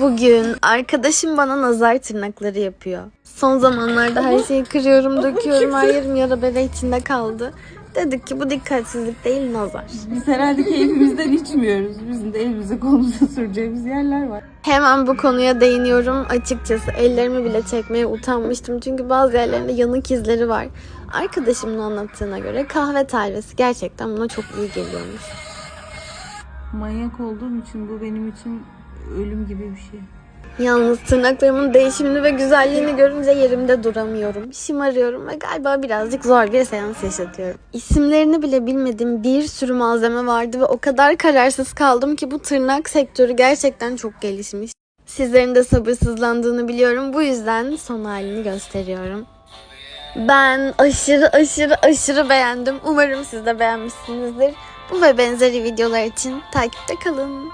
Bugün arkadaşım bana nazar tırnakları yapıyor. Son zamanlarda her şeyi kırıyorum, döküyorum, her yerim yara bere içinde kaldı. Dedik ki bu dikkatsizlik değil nazar. Biz herhalde keyfimizden içmiyoruz. Bizim de elimize kolumuza süreceğimiz yerler var. Hemen bu konuya değiniyorum. Açıkçası ellerimi bile çekmeye utanmıştım. Çünkü bazı yerlerinde yanık izleri var. Arkadaşımın anlattığına göre kahve telvesi gerçekten buna çok iyi geliyormuş. Manyak olduğum için bu benim için ölüm gibi bir şey. Yalnız tırnaklarımın değişimini ve güzelliğini görünce yerimde duramıyorum. Şımarıyorum ve galiba birazcık zor bir seans yaşatıyorum. İsimlerini bile bilmediğim bir sürü malzeme vardı ve o kadar kararsız kaldım ki bu tırnak sektörü gerçekten çok gelişmiş. Sizlerin de sabırsızlandığını biliyorum. Bu yüzden son halini gösteriyorum. Ben aşırı aşırı aşırı beğendim. Umarım siz de beğenmişsinizdir. Bu ve benzeri videolar için takipte kalın.